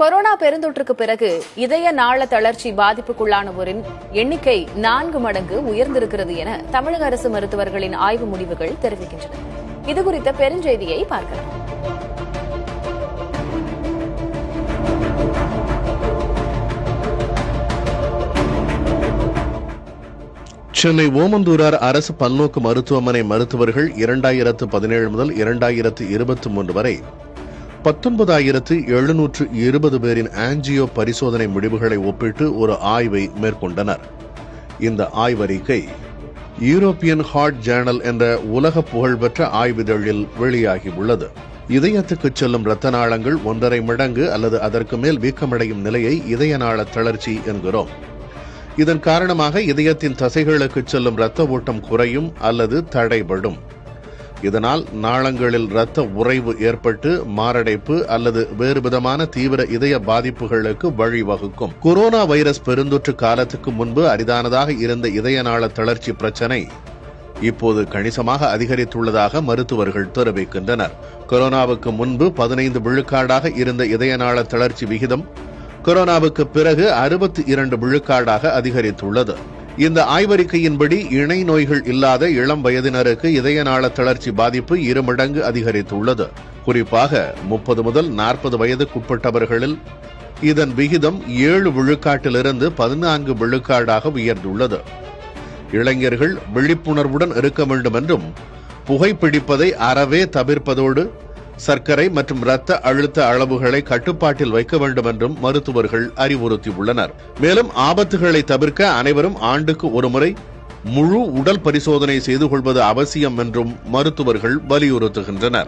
Corona பெருந்தொற்றுக்கு பிறகு இதய நாள தளர்ச்சி பாதிப்புக்குள்ளானோரின் எண்ணிக்கை நான்கு மடங்கு உயர்ந்திருக்கிறது என தமிழக அரசு மருத்துவர்களின் ஆய்வு முடிவுகள் தெரிவிக்கின்றன. இதுகுறித்த பெருஞ்செய்தியை பார்க்கலாம். சென்னை ஓமந்தூரார் அரசு பல்நோக்கு மருத்துவமனை மருத்துவர்கள் இரண்டாயிரத்து பதினேழு முதல் இரண்டாயிரத்து இருபத்தி மூன்று வரை பத்தொன்பதாயிரத்து எழுநூற்று இருபது பேரின் ஆன்ஜியோ பரிசோதனை முடிவுகளை ஒப்பிட்டு ஒரு ஆய்வை மேற்கொண்டனர். இந்த ஆய்வறிக்கை யூரோப்பியன் ஹார்ட் ஜேர்னல் என்ற உலக புகழ்பெற்ற ஆய்விதழில் வெளியாகியுள்ளது இதயத்துக்கு செல்லும் இரத்த நாளங்கள் ஒன்றரை மடங்கு அல்லது அதற்கு மேல் வீக்கமடையும் நிலையை இதய நாள தளர்ச்சி என்கிறோம். இதன் காரணமாக இதயத்தின் தசைகளுக்கு செல்லும் இரத்த ஓட்டம் குறையும் அல்லது தடைபடும். இதனால் நாளங்களில் இரத்த உறைவு ஏற்பட்டு மாரடைப்பு அல்லது வேறு விதமான தீவிர இதய பாதிப்புகளுக்கு வழிவகுக்கும். கொரோனா வைரஸ் பெருந்தொற்று காலத்துக்கு முன்பு அரிதானதாக இருந்த இதய நாள தளர்ச்சி பிரச்சனை இப்போது கணிசமாக அதிகரித்துள்ளதாக மருத்துவர்கள் தெரிவிக்கின்றனர். கொரோனாவுக்கு முன்பு பதினைந்து விழுக்காடாக இருந்த இதய நாள தளர்ச்சி விகிதம் கொரோனாவுக்கு பிறகு அறுபத்தி இரண்டு விழுக்காடாக அதிகரித்துள்ளது. இந்த ஆய்வறிக்கையின்படி இணை நோய்கள் இல்லாத இளம் வயதினருக்கு இதயநாள தளர்ச்சி பாதிப்பு இரு மடங்கு அதிகரித்துள்ளது. குறிப்பாக முப்பது முதல் நாற்பது வயதுக்குட்பட்டவர்களில் இதன் விகிதம் ஏழு விழுக்காட்டிலிருந்து பதினான்கு விழுக்காடாக உயர்ந்துள்ளது. இளைஞர்கள் விழிப்புணர்வுடன் இருக்க வேண்டும் என்றும் புகைப்பிடிப்பதை அறவே தவிர்ப்பதோடு சர்க்கரை மற்றும் இரத்த அழுத்த அளவுகளை கட்டுப்பாட்டில் வைக்க வேண்டும் என்றும் மருத்துவர்கள் அறிவுறுத்தியுள்ளனர். மேலும் ஆபத்துகளை தவிர்க்க அனைவரும் ஆண்டுக்கு ஒருமுறை முழு உடல் பரிசோதனை செய்து கொள்வது அவசியம் என்றும் மருத்துவர்கள் வலியுறுத்துகின்றனர்.